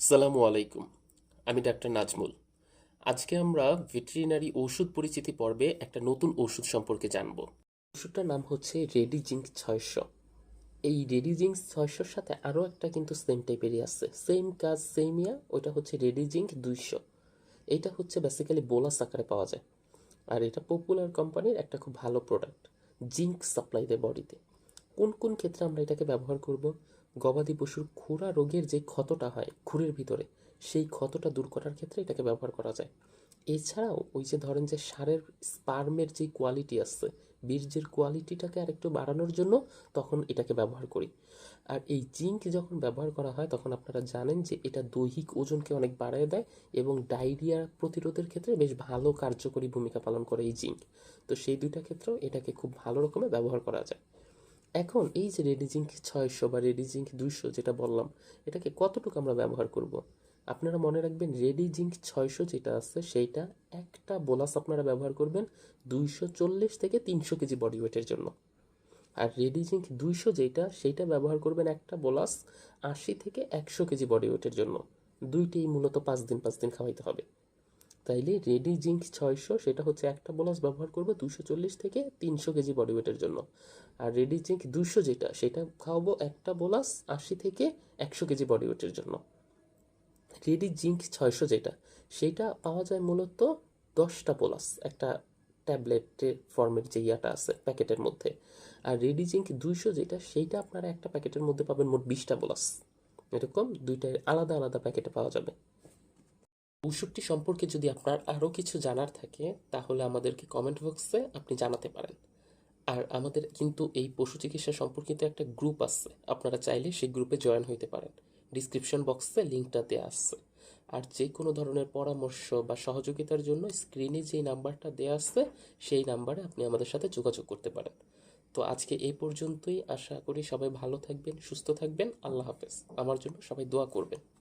সালামু আলাইকুম। আমি ডাক্তার নাজমুল। আজকে আমরা ভেটেরিনারি ওষুধ পরিচিতি পর্বে একটা নতুন ওষুধ সম্পর্কে জানব। ওষুধটার নাম হচ্ছে রেডি জিঙ্ক ছয়শো। এই রেডি জিঙ্ক ছয়শোর সাথে আরও একটা কিন্তু সেম টাইপেরই আছে। সেম কাজ সেম ইয়া ওইটা হচ্ছে রেডি জিঙ্ক দুইশো। এইটা হচ্ছে বেসিক্যালি বোলাস আকারে পাওয়া যায়। আর এটা পপুলার কোম্পানির একটা খুব ভালো প্রোডাক্ট জিঙ্ক সাপ্লাই দেয় বডিতে। কোন কোন ক্ষেত্রে আমরা এটাকে ব্যবহার করব? গবাদি পশুর খুরা রোগের যে ক্ষতটা হয় খুরের ভিতরে, সেই ক্ষতটা দূর করার ক্ষেত্রে এটাকে ব্যবহার করা যায়। এছাড়াও ওই যে ধরেন যে সারের স্পার্মের যে কোয়ালিটি আসছে, বীর্যের কোয়ালিটিটাকে আরেকটু বাড়ানোর জন্য তখন এটাকে ব্যবহার করি। আর এই জিঙ্ক যখন ব্যবহার করা হয়, তখন আপনারা জানেন যে এটা দৈহিক ওজনকে অনেক বাড়িয়ে দেয় এবং ডায়রিয়া প্রতিরোধের ক্ষেত্রে বেশ ভালো কার্যকরী ভূমিকা পালন করে এই জিঙ্ক তো সেই দুইটা ক্ষেত্রেও এটাকে খুব ভালো রকমের ব্যবহার করা যায়। এখন এই যে রেডি ছয়শো বা রেডি জিঙ্ক দুইশো যেটা বললাম, এটাকে কতটুকু আমরা ব্যবহার করব? আপনারা মনে রাখবেন রেডি জিঙ্ক ছয়শো যেটা আছে, সেইটা একটা বোলাস আপনারা ব্যবহার করবেন দুইশো চল্লিশ থেকে তিনশো কেজি বডি ওয়েটের জন্য। আর রেডি জিঙ্ক দুইশো যেটা, সেইটা ব্যবহার করবেন একটা বোলাস আশি থেকে একশো কেজি বডি ওয়েটের জন্য। দুইটাই মূলত পাঁচ দিন পাঁচ দিন খাওয়াইতে হবে। তাইলে রেডি জিঙ্ক ছয়শো, সেটা হচ্ছে একটা বোলাস ব্যবহার করব দুশো চল্লিশ থেকে তিনশো কেজি বডি ওয়েটের জন্য। আর রেডি জিঙ্ক দুশো যেটা, সেটা খাওয়াবো একটা বোলাস আশি থেকে একশো কেজি বডি ওয়েটের জন্য। রেডি জিঙ্ক ছয়শো যেটা, সেটা পাওয়া যায় মূলত দশটা বোলাস একটা ট্যাবলেটের ফর্মের যে ইয়াটা আছে প্যাকেটের মধ্যে। আর রেডি জিঙ্ক দুইশো যেটা, সেইটা আপনারা একটা প্যাকেটের মধ্যে পাবেন মোট বিশটা বোলাস এরকম দুইটা আলাদা আলাদা প্যাকেটে পাওয়া যাবে। ওষুধটি সম্পর্কে যদি আপনার আরও কিছু জানার থাকে, তাহলে আমাদেরকে কমেন্ট বক্সে আপনি জানাতে পারেন। আর আমাদের কিন্তু এই পশু চিকিৎসা সম্পর্কিত একটা গ্রুপ আছে, আপনারা চাইলে সেই গ্রুপে জয়েন হইতে পারেন। ডিসক্রিপশন বক্সে লিঙ্কটা দেওয়া আছে। আর যে কোনো ধরনের পরামর্শ বা সহযোগিতার জন্য স্ক্রিনে যেই নাম্বারটা দেওয়া আছে, সেই নাম্বারে আপনি আমাদের সাথে যোগাযোগ করতে পারেন। তো আজকে এই পর্যন্তই। আশা করি সবাই ভালো থাকবেন, সুস্থ থাকবেন। আল্লাহ হাফেজ। আমার জন্য সবাই দোয়া করবেন।